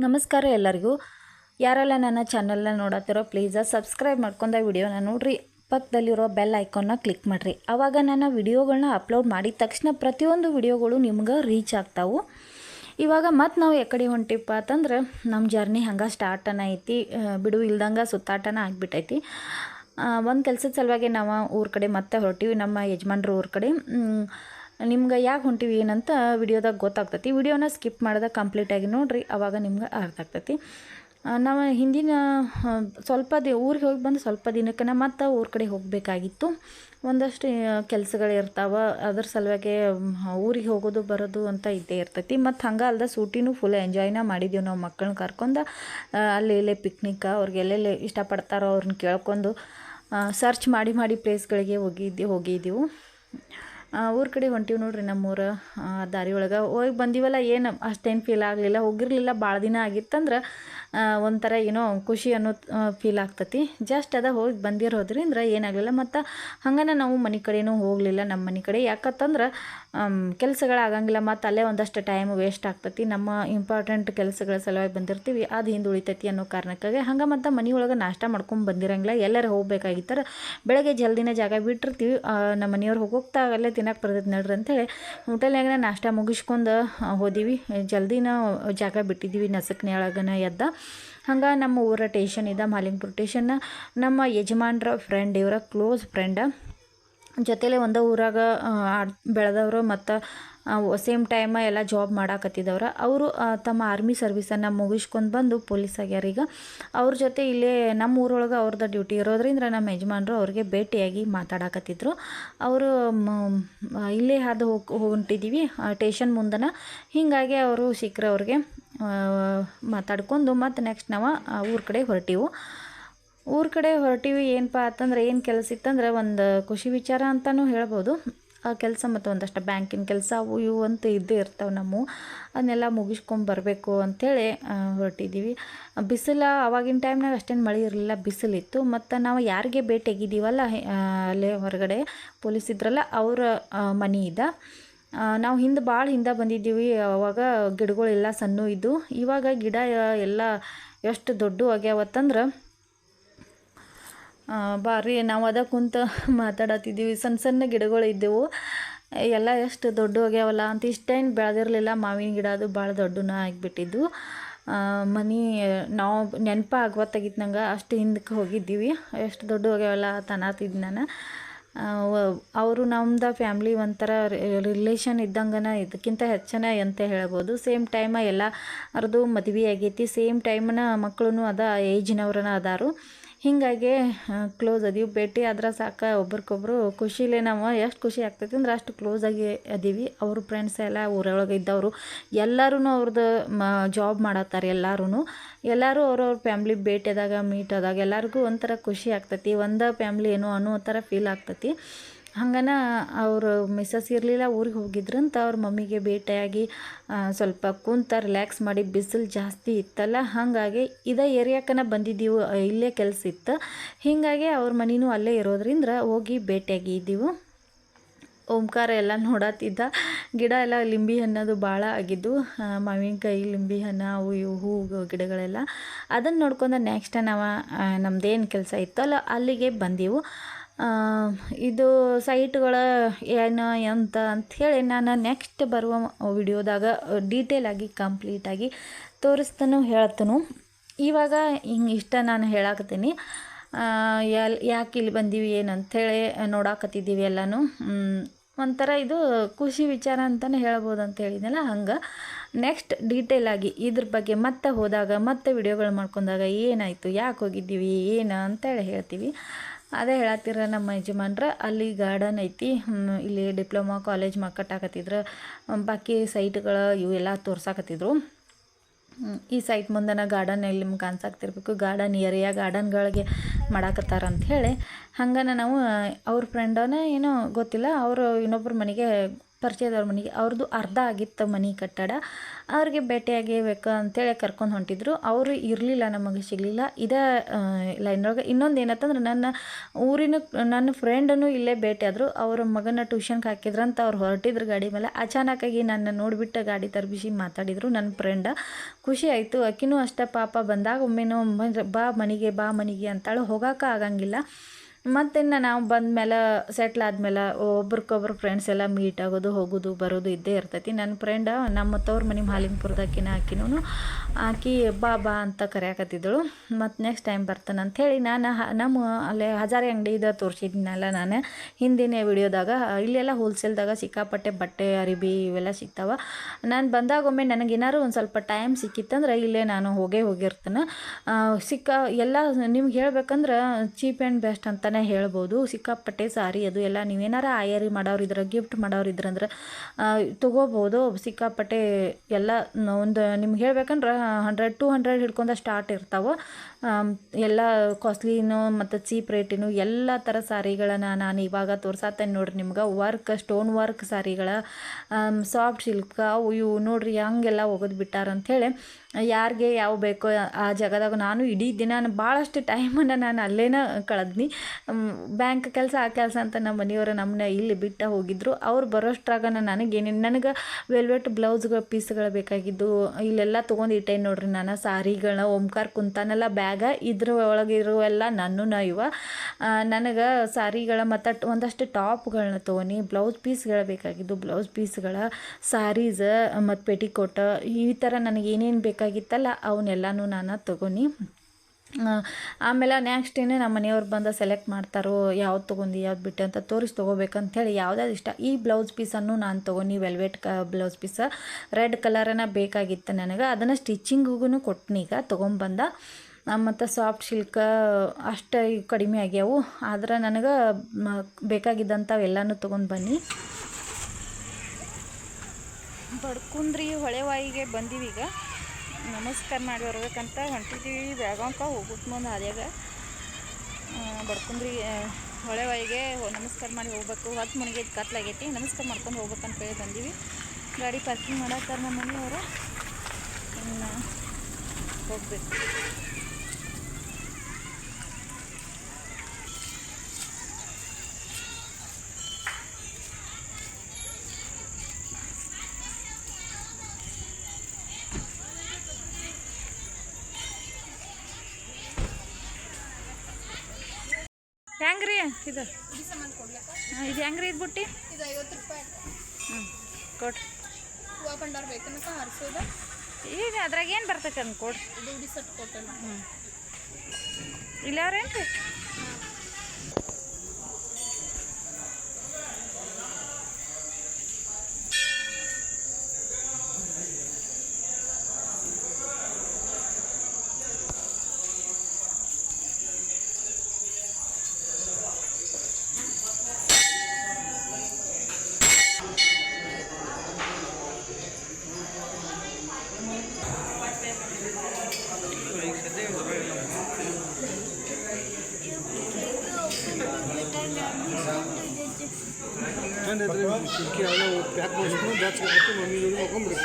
ನಮಸ್ಕಾರ ಎಲ್ಲರಿಗೂ. ಯಾರೆಲ್ಲ ನನ್ನ ಚಾನಲ್ನ ನೋಡತ್ತಿರೋ ಪ್ಲೀಸ ಸಬ್ಸ್ಕ್ರೈಬ್ ಮಾಡ್ಕೊಂಡ ವಿಡಿಯೋನ ನೋಡ್ರಿ. ಪಕ್ಕದಲ್ಲಿರೋ ಬೆಲ್ ಐಕಾನ್ನ ಕ್ಲಿಕ್ ಮಾಡಿರಿ. ಆವಾಗ ನನ್ನ ವಿಡಿಯೋಗಳನ್ನ ಅಪ್ಲೋಡ್ ಮಾಡಿದ ತಕ್ಷಣ ಪ್ರತಿಯೊಂದು ವಿಡಿಯೋಗಳು ನಿಮ್ಗೆ ರೀಚ್ ಆಗ್ತಾವು. ಇವಾಗ ಮತ್ತು ನಾವು ಎಕಡೆ ಹೊಂಟಿಪ್ಪ ಅಂತಂದ್ರೆ ನಮ್ಮ ಜರ್ನಿ ಹಂಗೆ ಸ್ಟಾರ್ಟನ ಐತಿ ಬಿಡು, ಇಲ್ದಂಗೆ ಸುತ್ತಾಟನ ಆಗಿಬಿಟ್ಟೈತಿ ಒಂದು ಕೆಲಸದ ಸಲುವಾಗಿ ನಾವು ಊರ ಕಡೆ ಮತ್ತೆ ಹೊರಟಿವಿ, ನಮ್ಮ ಯಜಮಾನ್ರು ಊರ ಕಡೆ. ನಿಮ್ಗೆ ಯಾಕೆ ಹೊಂಟಿವಿ ಏನಂತ ವಿಡಿಯೋದಾಗ ಗೊತ್ತಾಗ್ತೈತಿ. ವಿಡಿಯೋನ ಸ್ಕಿಪ್ ಮಾಡ್ದೆ ಕಂಪ್ಲೀಟಾಗಿ ನೋಡ್ರಿ, ಅವಾಗ ನಿಮ್ಗೆ ಅರ್ಥ ಆಗ್ತೈತಿ. ನಾವು ಹಿಂದಿನ ಸ್ವಲ್ಪ ದಿ, ಊರಿಗೆ ಹೋಗಿ ಬಂದು ಸ್ವಲ್ಪ ದಿನಕ್ಕೆ ಮತ್ತೆ ಊರ ಕಡೆ ಹೋಗಬೇಕಾಗಿತ್ತು. ಒಂದಷ್ಟು ಕೆಲಸಗಳು ಇರ್ತಾವೆ, ಅದ್ರ ಸಲುವಾಗಿ ಊರಿಗೆ ಹೋಗೋದು ಬರೋದು ಅಂತ ಇದ್ದೇ ಇರ್ತೈತಿ. ಮತ್ತು ಹಂಗೆ ಅಲ್ದ ಸೂಟಿನೂ ಫುಲ್ ಎಂಜಾಯ್ನ ಮಾಡಿದ್ದೀವಿ ನಾವು ಮಕ್ಕಳನ್ನ ಕರ್ಕೊಂಡು ಅಲ್ಲಿ ಇಲ್ಲೇ ಪಿಕ್ನಿಕ್ ಅವ್ರಿಗೆ ಎಲ್ಲೆಲ್ಲಿ ಇಷ್ಟಪಡ್ತಾರೋ ಅವ್ರನ್ನ ಕೇಳ್ಕೊಂಡು ಸರ್ಚ್ ಮಾಡಿ ಮಾಡಿ ಪ್ಲೇಸ್ಗಳಿಗೆ ಹೋಗಿದ್ದೆ ಹೋಗಿದ್ದೀವಿ ಊರ ಕಡೆ ಹೊಂಟೀವಿ ನೋಡ್ರಿ ನಮ್ಮೂರ ದಾರಿ ಒಳಗೆ ಹೋಗಿ ಬಂದೀವಲ್ಲ, ಏನು ಅಷ್ಟೇನು ಫೀಲ್ ಆಗಲಿಲ್ಲ, ಹೋಗಿರಲಿಲ್ಲ ಭಾಳ ದಿನ ಆಗಿತ್ತಂದ್ರೆ ಒಂಥರ ಏನೋ ಖುಷಿ ಅನ್ನೋ ಫೀಲ್ ಆಗ್ತತಿ. ಜಸ್ಟ್ ಅದ ಹೋಗಿ ಬಂದಿರೋದ್ರಿಂದ ಏನಾಗಲಿಲ್ಲ. ಮತ್ತು ಹಂಗನ ನಾವು ಮನೆ ಕಡೆನೂ ಹೋಗಲಿಲ್ಲ ನಮ್ಮ ಮನೆ ಕಡೆ. ಯಾಕಂತಂದ್ರೆ ಕೆಲಸಗಳಾಗಂಗಿಲ್ಲ, ಮತ್ತು ಅಲ್ಲೇ ಒಂದಷ್ಟು ಟೈಮ್ ವೇಸ್ಟ್ ಆಗ್ತತಿ. ನಮ್ಮ ಇಂಪಾರ್ಟೆಂಟ್ ಕೆಲಸಗಳ ಸಲುವಾಗಿ ಬಂದಿರ್ತೀವಿ, ಅದು ಹಿಂದೆ ಉಳಿತೈತಿ ಅನ್ನೋ ಕಾರಣಕ್ಕಾಗಿ ಹಂಗೆ ಮತ್ತು ಮನೆಯೊಳಗೆ ನಾಷ್ಟ ಮಾಡ್ಕೊಂಡು ಬಂದಿರಂಗಿಲ್ಲ. ಎಲ್ಲರೂ ಹೋಗ್ಬೇಕಾಗಿತ್ತರ. ಬೆಳಗ್ಗೆ ಜಲ್ದಿನ ಜಾಗ ಬಿಟ್ಟಿರ್ತೀವಿ. ನಮ್ಮ ಮನೆಯವ್ರು ಹೋಗೋಗ್ತಾ ಅಲ್ಲೇ ತಿನ್ನಕ್ಕೆ ಬರ್ತೈತೆ ನಡ್ರಿ ಅಂಥೇಳಿ ಹೋಟೆಲ್ನಾಗ ನಾಷ್ಟ ಮುಗಿಸ್ಕೊಂಡು ಹೋದೀವಿ. ಜಲ್ದಿನ ಜಾಗ ಬಿಟ್ಟಿದ್ದೀವಿ ನಸಕ್ನೆ ಒಳಗನ ಎದ್ದ. ಹಂಗೆ ನಮ್ಮ ಊರ ಟೇಷನ್ ಇದೆ, ಮಾಲಿಂಗ್ಪುರ ಟೇಷನ್ನ ನಮ್ಮ ಯಜಮಾನ್ರ ಫ್ರೆಂಡ್ ಇವರ ಕ್ಲೋಸ್ ಫ್ರೆಂಡ ಜೊತೆಲೆ ಒಂದೇ ಊರಾಗ ಬೆಳೆದವರು ಮತ್ತು ಸೇಮ್ ಟೈಮ ಎಲ್ಲ ಜಾಬ್ ಮಾಡಾಕತ್ತಿದ್ದವ್ರು ಅವರು ತಮ್ಮ ಆರ್ಮಿ ಸರ್ವಿಸನ್ನು ಮುಗಿಸ್ಕೊಂಡು ಬಂದು ಪೊಲೀಸ್ ಆಗ್ಯಾರ. ಈಗ ಅವ್ರ ಜೊತೆ ಇಲ್ಲೇ ನಮ್ಮ ಊರೊಳಗೆ ಅವ್ರದ್ದು ಡ್ಯೂಟಿ ಇರೋದ್ರಿಂದ ನಮ್ಮ ಯಜಮಾನ್ರು ಅವ್ರಿಗೆ ಭೇಟಿಯಾಗಿ ಮಾತಾಡಕತ್ತಿದ್ರು. ಅವರು ಇಲ್ಲೇ ಅದು ಹೋಗಿ ಹೊಂಟಿದ್ದೀವಿ ಟೇಷನ್ ಮುಂದನ. ಹೀಗಾಗಿ ಅವರು ಸಿಕ್ಕರೆ ಅವ್ರಿಗೆ ಮಾತಾಡ್ಕೊಂಡು ಮತ್ತು ನೆಕ್ಸ್ಟ್ ನಾವು ಊರ ಕಡೆ ಹೊರಟೀವು. ಊರ ಕಡೆ ಹೊರಟಿವಿ ಏನಪ್ಪ ಅಂತಂದ್ರೆ ಏನು ಕೆಲಸ ಇತ್ತಂದ್ರೆ ಒಂದು ಖುಷಿ ವಿಚಾರ ಅಂತಲೂ ಹೇಳ್ಬೋದು. ಆ ಕೆಲಸ ಮತ್ತು ಒಂದಷ್ಟು ಬ್ಯಾಂಕಿನ ಕೆಲಸ ಅವು ಇವು ಅಂತ ಇದ್ದೇ ಇರ್ತಾವೆ ನಮ್ಮ. ಅದನ್ನೆಲ್ಲ ಮುಗಿಸ್ಕೊಂಡು ಬರಬೇಕು ಅಂಥೇಳಿ ಹೊರಟಿದ್ದೀವಿ ಬಿಸಿಲು ಅವಾಗಿನ ಟೈಮ್ನಾಗ ಅಷ್ಟೇನು ಮಳೆ ಇರಲಿಲ್ಲ, ಬಿಸಿಲಿತ್ತು. ಮತ್ತು ನಾವು ಯಾರಿಗೆ ಭೇಟಿ ಆಗಿದ್ದೀವಲ್ಲ ಅಲ್ಲೇ ಹೊರಗಡೆ ಪೊಲೀಸ್ ಇದ್ರಲ್ಲ, ಅವರ ಮನೆ ಇದ್ದ ನಾವು ಹಿಂದೆ ಭಾಳ ಹಿಂದೆ ಬಂದಿದ್ದೀವಿ. ಅವಾಗ ಗಿಡಗಳೆಲ್ಲ ಸಣ್ಣ ಇದ್ದು. ಇವಾಗ ಗಿಡ ಎಲ್ಲ ಎಷ್ಟು ದೊಡ್ಡ ಆಗ್ಯಾವತ್ತಂದ್ರೆ ಭಾರಿ ನಾವು ಅದ ಕುಂತ ಮಾತಾಡತ್ತಿದ್ದೀವಿ ಸಣ್ಣ ಸಣ್ಣ ಗಿಡಗಳು ಇದ್ದವು. ಎಲ್ಲ ಎಷ್ಟು ದೊಡ್ಡ ಹೋಗ್ಯಾವಲ್ಲ ಅಂತ ಇಷ್ಟೇನು ಬೆಳೆದಿರಲಿಲ್ಲ. ಮಾವಿನ ಗಿಡ ಅದು ಭಾಳ ದೊಡ್ಡನ ಆಗಿಬಿಟ್ಟಿದ್ದು. ಮನೆ, ನಾವು ನೆನಪ ಆಗ್ವತ್ತಾಗಿತ್ತು ನಂಗೆ. ಅಷ್ಟು ಹಿಂದಕ್ಕೆ ಹೋಗಿದ್ದೀವಿ. ಎಷ್ಟು ದೊಡ್ಡ ಆಗ್ಯಾವಲ್ಲ ತನಾತಿದ್ದು ನಾನು. ಅವರು ನಮ್ದು ಫ್ಯಾಮ್ಲಿ ಒಂಥರ ರಿಲೇಷನ್ ಇದ್ದಂಗನ ಇದಕ್ಕಿಂತ ಹೆಚ್ಚನ ಅಂತ ಹೇಳ್ಬೋದು. ಸೇಮ್ ಟೈಮ ಎಲ್ಲ ಅವ್ರದ್ದು ಮದುವೆ ಆಗೈತಿ. ಸೇಮ್ ಟೈಮನ ಮಕ್ಕಳು ಅದ ಏಜ್ನವ್ರನ್ನ ಅದಾರು. ಹೀಗಾಗಿ ಕ್ಲೋಸ್ ಅದೀವಿ. ಭೇಟಿ ಆದ್ರೆ ಸಾಕು ಒಬ್ರಿಗೊಬ್ರು ಖುಷಿಲೇ ನಾವು ಎಷ್ಟು ಖುಷಿ ಆಗ್ತೈತಿ ಅಂದ್ರೆ ಅಷ್ಟು ಕ್ಲೋಸ್ ಆಗಿ ಅದೀವಿ. ಅವ್ರ ಫ್ರೆಂಡ್ಸ್ ಎಲ್ಲ ಊರೊಳಗೆ ಇದ್ದವರು. ಎಲ್ಲರೂ ಅವ್ರದ್ದು ಮ ಜಾಬ್ ಮಾಡತ್ತಾರೆ ಎಲ್ಲರೂ ಎಲ್ಲರೂ ಅವ್ರವ್ರ ಫ್ಯಾಮ್ಲಿ ಭೇಟಿಯಾದಾಗ ಮೀಟ್ ಆದಾಗ ಎಲ್ಲರಿಗೂ ಒಂಥರ ಖುಷಿ ಆಗ್ತೈತಿ. ಒಂದು ಫ್ಯಾಮ್ಲಿ ಏನೋ ಅನ್ನೋ ಥರ ಫೀಲ್ ಆಗ್ತೈತಿ. ಹಂಗನ ಅವರು ಮಿಸ್ಸಸ್ ಇರಲಿಲ್ಲ, ಊರಿಗೆ ಹೋಗಿದ್ರಂತ ಅವ್ರ ಮಮ್ಮಿಗೆ ಭೇಟಿಯಾಗಿ ಸ್ವಲ್ಪ ಕುಂತ ರಿಲ್ಯಾಕ್ಸ್ ಮಾಡಿ ಬಿಸಿಲು ಜಾಸ್ತಿ ಇತ್ತಲ್ಲ, ಹಾಗಾಗಿ ಇದೇ ಏರಿಯಾಕನ ಬಂದಿದ್ದೀವಿ ಇಲ್ಲೇ ಕೆಲಸ ಇತ್ತು. ಹೀಗಾಗಿ ಅವ್ರ ಮನೆಯೂ ಅಲ್ಲೇ ಇರೋದ್ರಿಂದ ಹೋಗಿ ಭೇಟಿಯಾಗಿದ್ದೀವಿ ಓಂಕಾರ ಎಲ್ಲ ನೋಡತ್ತಿದ್ದ ಗಿಡ ಎಲ್ಲ ಲಿಂಬಿ ಹಣ್ಣದು ಭಾಳ ಆಗಿದ್ದು ಮಾವಿನಕಾಯಿ, ಲಿಂಬಿ ಹಣ್ಣು, ಅವು ಇವು ಹೂವು ಗಿಡಗಳೆಲ್ಲ. ಅದನ್ನು ನೋಡ್ಕೊಂಡು ನೆಕ್ಸ್ಟ್ ನಾವು ನಮ್ಮದೇನು ಕೆಲಸ ಇತ್ತಲ್ಲ, ಅಲ್ಲಿಗೆ ಬಂದೆವು. ಇದು ಸೈಟ್ಗಳ ಏನು ಅಂತ ಅಂಥೇಳಿ ನಾನು ನೆಕ್ಸ್ಟ್ ಬರುವ ವಿಡಿಯೋದಾಗ ಡೀಟೇಲಾಗಿ ಕಂಪ್ಲೀಟಾಗಿ ತೋರಿಸ್ತಾನು, ಹೇಳ್ತಾನು. ಇವಾಗ ಹಿಂಗೆ ಇಷ್ಟ ನಾನು ಹೇಳಾಕತ್ತೀನಿ. ಎಲ್, ಯಾಕೆ ಇಲ್ಲಿ ಬಂದೀವಿ, ಏನು ಅಂಥೇಳಿ ನೋಡಾಕತ್ತಿದ್ದೀವಿ ಎಲ್ಲನೂ. ಒಂಥರ ಇದು ಖುಷಿ ವಿಚಾರ ಅಂತಲೇ ಹೇಳ್ಬೋದು ಅಂತ ಹೇಳಿದ್ನಲ್ಲ ಹಂಗೆ. ನೆಕ್ಸ್ಟ್ ಡೀಟೇಲಾಗಿ ಇದ್ರ ಬಗ್ಗೆ ಮತ್ತೆ ಹೋದಾಗ, ಮತ್ತೆ ವಿಡಿಯೋಗಳು ಮಾಡ್ಕೊಂಡಾಗ ಏನಾಯಿತು, ಯಾಕೆ ಹೋಗಿದ್ದೀವಿ, ಏನು ಅಂತೇಳಿ ಹೇಳ್ತೀವಿ. ಅದೇ ಹೇಳತ್ತಿರ ನಮ್ಮ ಯಜಮಾನ್ರ, ಅಲ್ಲಿ ಗಾರ್ಡನ್ ಐತಿ ಇಲ್ಲಿ ಡಿಪ್ಲೊಮಾ ಕಾಲೇಜ್ ಕಟ್ಟಾಕತ್ತಿದ್ರು ಬಾಕಿ ಸೈಟ್ಗಳು ಇವೆಲ್ಲ ತೋರ್ಸಾಕತ್ತಿದ್ರು. ಈ ಸೈಟ್ ಮುಂದೆನ ಗಾರ್ಡನ್ ಎಲ್ಲಿ ನಿಮ್ಗೆ ಕಾಣಿಸಾಕ್ತಿರ್ಬೇಕು ಗಾರ್ಡನ್ ಏರಿಯಾ ಗಾರ್ಡನ್ಗಳಿಗೆ ಮಾಡಾಕತ್ತಾರ ಹೇಳಿ. ಹಂಗನ ನಾವು, ಅವ್ರ ಫ್ರೆಂಡನ ಏನೋ ಗೊತ್ತಿಲ್ಲ, ಅವರು ಇನ್ನೊಬ್ರ ಮನೆಗೆ ಪರಿಚಯದವ್ರ ಮನೆಗೆ ಅವ್ರದ್ದು ಅರ್ಧ ಆಗಿತ್ತು ಮನೆ ಕಟ್ಟಡ. ಅವ್ರಿಗೆ ಭೇಟಿಯಾಗಬೇಕು ಅಂತೇಳಿ ಕರ್ಕೊಂಡು ಹೊಂಟಿದ್ರು. ಅವರು ಇರಲಿಲ್ಲ, ನಮಗೆ ಸಿಗಲಿಲ್ಲ. ಇದೇ ಲೈನೊಳಗೆ ಇನ್ನೊಂದು ಏನತ್ತಂದ್ರೆ ನನ್ನ ಊರಿನ, ನನ್ನ ಫ್ರೆಂಡನ್ನು ಇಲ್ಲೇ ಭೇಟಿಯಾದರು ಅವ್ರ ಮಗನ ಟ್ಯೂಷನ್ಗೆ ಹಾಕಿದ್ರಂತ ಅವ್ರು ಹೊರಟಿದ್ರು ಗಾಡಿ ಮೇಲೆ. ಅಚಾನಕ್ಕಾಗಿ ನನ್ನ ನೋಡಿಬಿಟ್ಟು ಗಾಡಿ ತರ್ಬಿಸಿ ಮಾತಾಡಿದರು ನನ್ನ ಫ್ರೆಂಡ. ಖುಷಿ ಆಯಿತು. ಅಕ್ಕಿನೂ ಅಷ್ಟೇ ಪಾಪ, ಬಂದಾಗ ಒಮ್ಮೆನೂ ಬಾ ಮನೆಗೆ ಬಾ ಮನೆಗೆ ಅಂತಾಳು. ಹೋಗೋಕೆ ಆಗಂಗಿಲ್ಲ. ಮತ್ತಿನ್ನು ನಾವು ಬಂದಮೇಲೆ ಸೆಟ್ಲ್ ಆದಮೇಲೆ ಒಬ್ರಿಗೊಬ್ರು ಫ್ರೆಂಡ್ಸ್ ಎಲ್ಲ ಮೀಟ್ ಆಗೋದು, ಹೋಗೋದು, ಬರೋದು ಇದ್ದೇ ಇರ್ತೈತಿ. ನನ್ನ ಫ್ರೆಂಡ ನಮ್ಮ ತವ್ರ ಮನೆ ಮಾಲಿಂಗ್ಪುರದಾಕಿನ ಆಕಿನೂ ಆಕಿ ಬಾ ಬಾ ಅಂತ ಕರೆಯಾಕತ್ತಿದ್ದಳು. ಮತ್ತು ನೆಕ್ಸ್ಟ್ ಟೈಮ್ ಬರ್ತಾನೆ ಅಂಥೇಳಿ ನಾನು ನಮ್ಮ ಅಲ್ಲೇ ಹಜಾರಿ ಅಂಗಡಿದ ತೋರಿಸಿದ್ನಲ್ಲ ನಾನು, ಹಿಂದಿನ ವಿಡಿಯೋದಾಗ, ಇಲ್ಲೆಲ್ಲ ಹೋಲ್ಸೇಲ್ದಾಗ ಸಿಕ್ಕಾಪಟ್ಟೆ ಬಟ್ಟೆ, ಅರಿಬಿ ಇವೆಲ್ಲ ಸಿಗ್ತಾವ. ನಾನು ಬಂದಾಗ ಒಮ್ಮೆ ನನಗೇನಾದ್ರು ಒಂದು ಸ್ವಲ್ಪ ಟೈಮ್ ಸಿಕ್ಕಿತ್ತಂದ್ರೆ ಇಲ್ಲೇ ನಾನು ಹೋಗೇ ಹೋಗಿರ್ತೇನೆ. ಸಿಕ್ಕ ಎಲ್ಲ ನಿಮ್ಗೆ ಹೇಳ್ಬೇಕಂದ್ರೆ ಚೀಪ್ ಆ್ಯಂಡ್ ಬೆಸ್ಟ್ ಅಂತಲೇ ಹೇಳ್ಬೋದು. ಸಿಕ್ಕಾಪಟ್ಟೆ ಸಾರಿ ಅದು ಎಲ್ಲ. ನೀವೇನಾರ ಆಯರಿ ಮಾಡೋರು ಇದ್ರೆ ಗಿಫ್ಟ್ ಮಾಡೋರು ಇದ್ರಂದ್ರೆ ತೊಗೋಬೋದು. ಸಿಕ್ಕಾಪಟ್ಟೆ ಎಲ್ಲ ಒಂದು ನಿಮ್ಗೆ ಹೇಳ್ಬೇಕಂದ್ರೆ ಹಂಡ್ರೆಡ್ ಟು ಹಂಡ್ರೆಡ್ ಹಿಡ್ಕೊಂಡು ಸ್ಟಾರ್ಟ್ ಇರ್ತಾವೆ. ಎಲ್ಲ ಕಾಸ್ಟ್ಲಿನೂ ಮತ್ತು ಚೀಪ್ ರೇಟಿನೂ ಎಲ್ಲ ಥರ ಸಾರಿಗಳನ್ನು ನಾನು ಇವಾಗ ತೋರ್ಸಾತೇನೆ ನೋಡ್ರಿ ನಿಮ್ಗೆ. ವರ್ಕ್ ಸ್ಟೋನ್ ವರ್ಕ್ ಸಾರಿಗಳ ಸಾಫ್ಟ್ ಸಿಲ್ಕ್ ಅವು ಇವು ನೋಡ್ರಿ ಹಂಗೆಲ್ಲ ಒಗೆದು ಬಿಟ್ಟಾರಂಥೇಳಿ ಯಾರಿಗೆ ಯಾವ ಬೇಕೋ ಆ ಜಾಗದಾಗ ನಾನು ಇಡೀ ದಿನ ಭಾಳಷ್ಟು ಟೈಮನ್ನು ನಾನು ಅಲ್ಲೇನ ಕಳೆದ್ನಿ. ಬ್ಯಾಂಕ್ ಕೆಲಸ ಆ ಕೆಲಸ ಅಂತ ನಮ್ಮ ಮನೆಯವರು ನಮ್ಮನ್ನ ಇಲ್ಲಿ ಬಿಟ್ಟು ಹೋಗಿದ್ರು. ಅವ್ರು ಬರೋಷ್ಟ್ರಾಗ ನನಗೇನೇನು ನನಗೆ ವೆಲ್ವೆಟ್ ಬ್ಲೌಸ್ಗಳ ಪೀಸ್ಗಳು ಬೇಕಾಗಿದ್ದು ಇಲ್ಲೆಲ್ಲ ತೊಗೊಂಡು ಇಟ್ಟೆ ನೋಡ್ರಿ ನಾನು ಸಾರಿಗಳನ್ನ ಓಂಕಾರ ಕುಂತಾನೆಲ್ಲ ಬ್ಯಾಗ ಇದ್ರ ಒಳಗಿರುವೆಲ್ಲ ನನ್ನೂ ಇವ. ನನಗೆ ಸಾರಿಗಳ ಮತ್ತು ಒಂದಷ್ಟು ಟಾಪ್ಗಳನ್ನ ತೊಗೊನಿ ಬ್ಲೌಸ್ ಪೀಸ್ಗಳು ಬೇಕಾಗಿದ್ದು ಬ್ಲೌಸ್ ಪೀಸ್ಗಳ ಸಾರೀಸ್ ಮತ್ತು ಪೆಟಿಕೋಟ್ ಈ ಥರ ನನಗೆ ಏನೇನು ಬೇಕಾಗಿತ್ತಲ್ಲ ಅವನ್ನೆಲ್ಲನೂ ನಾನು ತೊಗೊನಿ. ಆ, ಆಮೇಲೆ ನೆಕ್ಸ್ಟ್ ಇನ್ನೇ ನಮ್ಮ ಮನೆಯವ್ರು ಬಂದು ಸೆಲೆಕ್ಟ್ ಮಾಡ್ತಾರೋ, ಯಾವ್ದು ತೊಗೊಂಡು ಯಾವ್ದು ಬಿಟ್ಟು ಅಂತ ತೋರಿಸಿ ತೊಗೋಬೇಕಂಥೇಳಿ ಯಾವುದಾದ್ರು ಇಷ್ಟ. ಈ ಬ್ಲೌಸ್ ಪೀಸನ್ನು ನಾನು ತೊಗೊಂಡು ವೆಲ್ವೆಟ್ ಕ ಬ್ಲೌಸ್ ಪೀಸ ರೆಡ್ ಕಲರನ್ನ ಬೇಕಾಗಿತ್ತು ನನಗೆ. ಅದನ್ನು ಸ್ಟಿಚಿಂಗಿಗೂ ಕೊಟ್ಟನೀಗ ತೊಗೊಂಬಂದ ಮತ್ತು ಸಾಫ್ಟ್ ಸಿಲ್ಕ ಅಷ್ಟು ಕಡಿಮೆ ಆಗ್ಯಾವು. ಆದ್ರೆ ನನಗೆ ಬೇಕಾಗಿದ್ದಂಥವು ಎಲ್ಲನೂ ತೊಗೊಂಡು ಬನ್ನಿ. ಬಡ್ಕುಂದ್ರಿ ಹೊಳೆವಾಯಿಗೆ ಬಂದೀವಿ ಈಗ. ನಮಸ್ಕಾರ ಮಾಡಿ ಬರ್ಬೇಕಂತ ಹೊಂಟಿದ್ದೀವಿ ಬೆಳಗಾಂಕ ಹೋಗ್ಬಿಟ್ಟು ಮುಂದೆ ಹಾದಿಯಾಗ ಬಡ್ಕೊಂಡ್ರಿ ಹೊಳೆ ಹೊಳೆವಾಯಿಗೆ ನಮಸ್ಕಾರ ಮಾಡಿ ಹೋಗ್ಬೇಕು. ಹೊತ್ತು ಮನೆಗೆ ಕತ್ಲಾಗೈತಿ ನಮಸ್ಕಾರ ಮಾಡ್ಕೊಂಡು ಹೋಗ್ಬೇಕಂತ ಹೇಳಿ ಬಂದೀವಿ. ಗಾಡಿ ಪಾರ್ಕಿಂಗ್ ಮಾಡತ್ತಾರ ನಮ್ಮ ಮನೆಯವರು. ಇನ್ನು ಹೋಗ್ಬೇಕು. ಹೆಂಗ್ರಿ? ಇದು. ಇದು ಹೆಂಗ್ರಿ ಇದು ಬುಟ್ಟಿ? ಇದು ಐವತ್ತು ರೂಪಾಯಿ. ಹ್ಞೂ ಕೊಡ್ರಿ. ಹೂವು ಭಂಡಾರ ಬೇಕನ್ನಕ ಹರಿಸೋದ? ಈಗ ಅದ್ರಾಗ ಏನ್ ಬರ್ತೈತೆ ಅನ್ಕೊಡ್ರಿ ಇಲ್ಲ ಇದು ಉಡಿ ಸೆಟ್ ಕೊಟ್ಟಲ್ಲ ಹ್ಞೂ ಇಲ್ಲಾರೇನ್ರಿ ಚಂದ ಇದ್ರೆ ಕಿಟಕಿ ಅವೆಲ್ಲ ಪ್ಯಾಕ್ ಮಾಡಿಸ್ಕೊಂಡು ಬ್ಯಾಚ್ಗೆ ಹಾಕಿ ಮಮ್ಮಿ ಜೋಡಿ ಮಾಡ್ಕೊಂಡ್ಬಿಡಿ